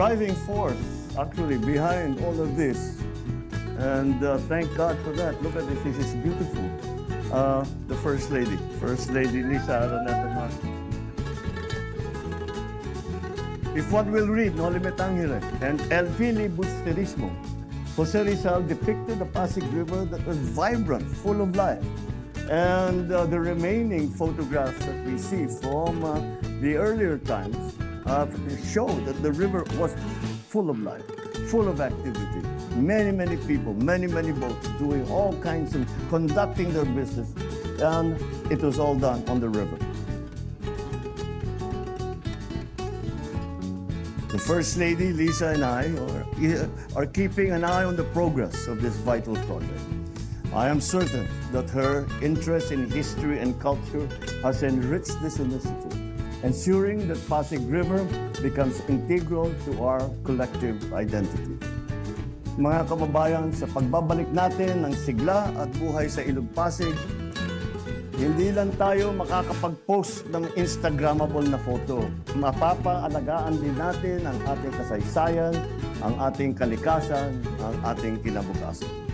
driving force actually behind all of this. And uh, thank God for that. Look at this, this is beautiful. Uh, the First Lady, First Lady Lisa Araneta Martin. If one will read Noli Me Tangere and El Filibusterismo, Jose Rizal depicted the Pasig River that was vibrant, full of life. And uh, the remaining photographs that we see from uh, the earlier times uh, show that the river was full of life, full of activity. Many, many people, many, many boats doing all kinds of conducting their business. And it was all done on the river. The First Lady, Lisa, and I are, are keeping an eye on the progress of this vital project. I am certain that her interest in history and culture has enriched this initiative, ensuring that Pasig River becomes integral to our collective identity. Mga kababayan, sa pagbabalik natin ng sigla at buhay sa Ilog Pasig, hindi lang tayo makakapag-post ng Instagrammable na photo. Mapapaalagaan din natin ang ating kasaysayan, ang ating kalikasan, ang ating kinabukasan.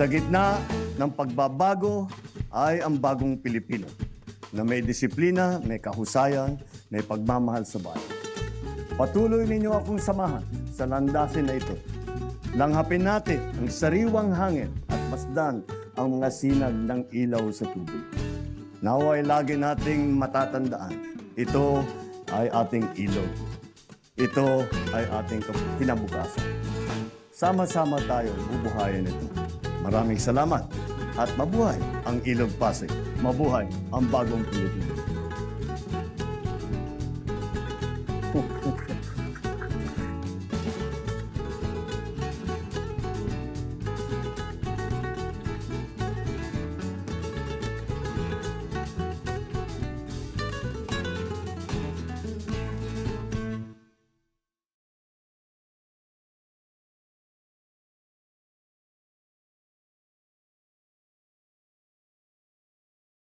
Sa gitna ng pagbabago ay ang bagong Pilipino na may disiplina, may kahusayan, may pagmamahal sa bayan. Patuloy ninyo akong samahan sa landasin na ito. Langhapin natin ang sariwang hangin at masdan ang mga sinag ng ilaw sa tubig. Naway lagi nating matatandaan, ito ay ating ilog. Ito ay ating kinabukasan. Sama-sama tayo bubuhayin ito. Maraming salamat at mabuhay ang Ilog Pasig. Mabuhay ang bagong Pilipinas.